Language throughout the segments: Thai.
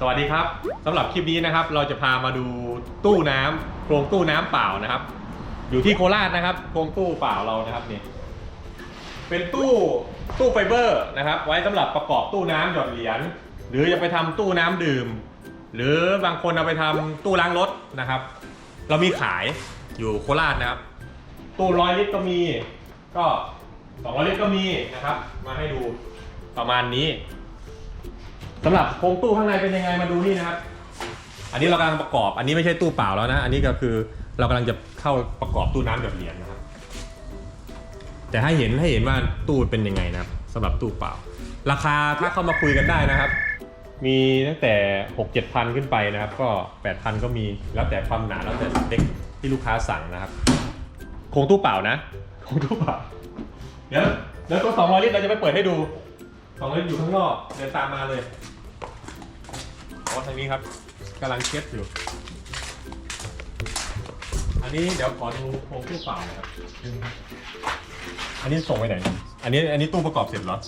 สวัสดีครับสำหรับคลิปนี้นะครับ เราจะพามาดูตู้น้ำโครงตู้น้ำเปล่านะครับ อยู่ที่โคราชนะครับ โครงตู้เปล่าเรานะครับนี่เป็นตู้ตู้ไฟเบอร์นะครับ ไว้สำหรับประกอบตู้น้ำหยอดเหรียญหรือจะไปทำตู้น้ำดื่ม หรือบางคนเอาไปทำตู้ล้างรถนะครับ เรามีขายอยู่โคราชนะครับ ตู้ร้อยลิตรก็มีก็สองร้อยลิตรก็มีนะครับ มาให้ดูประมาณนี้ สำหรับโครงตู้ข้างในเป็นยังไงมาดูนี่นะครับ อันนี้เรากำลังประกอบ อันนี้ไม่ใช่ตู้เปล่าแล้วนะ อันนี้ก็คือเรากำลังจะเข้าประกอบตู้น้ำหยดเหรียญนะครับ แต่ให้เห็นให้เห็นว่าตู้เป็นยังไงนะครับสำหรับตู้เปล่า ราคาถ้าเข้ามาคุยกันได้นะครับ มีตั้งแต่หกเจ็ดพันขึ้นไปนะครับ ก็แปดพันก็มีแล้วแต่ความหนาแล้วแต่สเต็กที่ลูกค้าสั่งนะครับโครงตู้เปล่านะโครงตู้เปล่าเดี๋ยวเดี๋ยวตัวสองร้อยลิตรเราจะไปเปิดให้ดู สองร้อยลิตรอยู่ข้างนอกเดินตามมาเลยเพราะทางนี้ครับกำลังเช็ดอยู่ อันนี้เดี๋ยวขอดูโครงตู้เปล่านะครับ อันนี้ส่งไปไหน อันนี้อันนี้ตู้ประกอบเสร็จเหรอ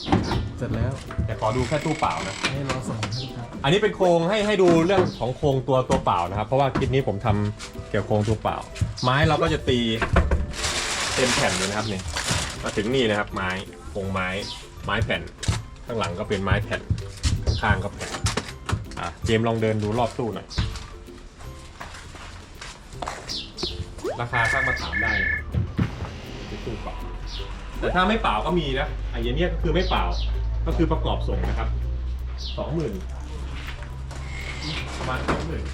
เสร็จแล้วแต่ขอดูแค่ตู้เปล่านะ ให้เราส่งให้ลูกค้าอันนี้เป็นโครงให้ให้ดูเรื่องของโครงตัวตัวเปล่านะครับ เพราะว่าคลิปนี้ผมทำเกี่ยวกับโครงตัวเปล่า ไม้เราก็จะตีเต็มแผ่นเลยนะครับนี่มาถึงนี่นะครับไม้โครงไม้ไม้แผ่น ข้างหลังก็เป็นไม้แผ่นข้างๆก็แผ่นอะเจมส์ลองเดินดูรอบตู้หน่อยราคาทักมาถามได้นะครับที่ตู้เปล่าแต่ถ้าไม่เปล่าก็มีนะไอ้เนี้ยก็คือไม่เปล่า ก็คือประกอบส่งนะครับสองหมื่นประมาณสองหมื่น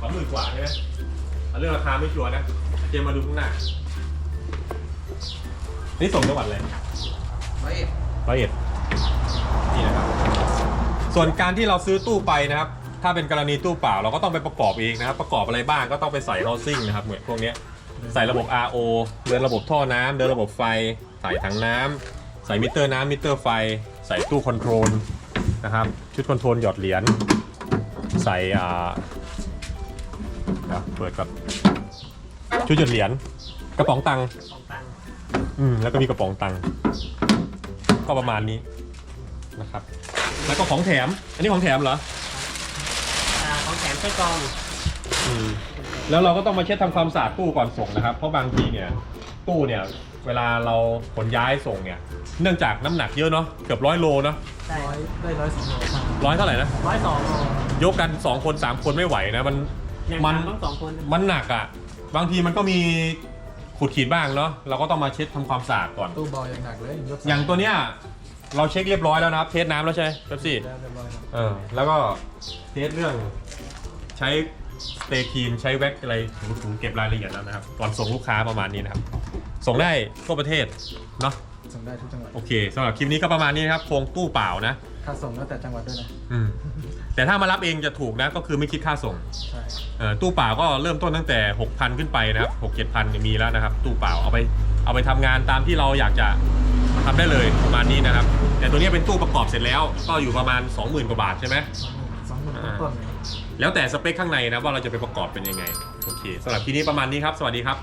สองหมื่นกว่าใช่ไหมเอาเรื่องราคาไม่ชัวร์นะ เจมมาดูข้างหน้า นี่ส่งจังหวัดอะไรร้อยเอ็ดร้อยเอ็ด นี่นะครับ ส่วนการที่เราซื้อตู้ไปนะครับ ถ้าเป็นกรณีตู้เปล่าเราก็ต้องไปประกอบเองนะครับ ประกอบอะไรบ้างก็ต้องไปใส่ housing นะครับเหมือนพวกเนี้ยใส่ระบบ RO เดินระบบท่อน้ำเดินระบบไฟ ใส่ถังน้ำใส่มิเตอร์น้ำมิเตอร์ไฟ ใส่ตู้คอนโทรลนะครับชุดคอนโทรลหยอดเหรียญใส่อ่าอะเปิดกับชุดหยอดเหรียญกระป๋องตังค์ ของตังค์อืมแล้วก็มีกระป๋องตังค์ก็ประมาณนี้ นะครับ แล้วก็ของแถม อันนี้ของแถมเหรออ่าของแถมไส้กรองอืมแล้วเราก็ต้องมาเช็ดทำความสะอาดตู้ก่อนส่งนะครับ เพราะบางทีเนี่ยตู้เนี่ยเวลาเราขนย้ายส่งเนี่ย เนื่องจากน้ำหนักเยอะเนาะเกือบร้อยโลเนาะได้ร้อยได้ร้อยสองโลมาร้อยเท่าไหร่นะ ร้อยสองโลยกกัน 2 คน 3 คนไม่ไหวนะ มันอย่างมันต่ำต้องสองคนมันหนักอะ่ะ บางทีมันก็มีขูดขีดบ้างเนาะเราก็ต้องมาเช็ดทำความสะอาดก่อน ตู้เบาอย่างหนักเลยยกอย่างตัวเนี้ย เราเช็คเรียบร้อยแล้วนะครับ เทสน้ำแล้วใช่ไหมเป๊ปซี่แล้วเรียบร้อยครับเออแล้วก็เทสเรื่องใช้สเตย์ครีมใช้แว็กอะไรถูๆเก็บรายละเอียดแล้วนะครับ ก่อนส่งลูกค้าประมาณนี้นะครับ ส่งได้ทั่วประเทศเนาะส่งได้ทุกจังหวัดโอเคสำหรับคลิปนี้ก็ประมาณนี้นะครับโครงตู้เปล่านะค่าส่งแล้วแต่จังหวัดด้วยนะอืมแต่ถ้ามารับเองจะถูกนะก็คือไม่คิดค่าส่ง ใช่เอ่อตู้เปล่าก็เริ่มต้นตั้งแต่ 6,000 ขึ้นไปนะครับ 6 7 0 0 0มีแล้วนะครับ ตู้เปล่าเอาไปเอาไปทำงานตามที่เราอยากจะ ทำได้เลยประมาณนี้นะครับ แต่ตัวนี้เป็นตู้ประกอบเสร็จแล้ว ก็อยู่ประมาณ 20,000กว่าบาทใช่ไหม สองหมื่นต้นๆเลยแล้วแต่สเปคข้างในนะว่าเราจะไปประกอบเป็นยังไง โอเคสำหรับทีนี้ประมาณนี้ครับ สวัสดีครับ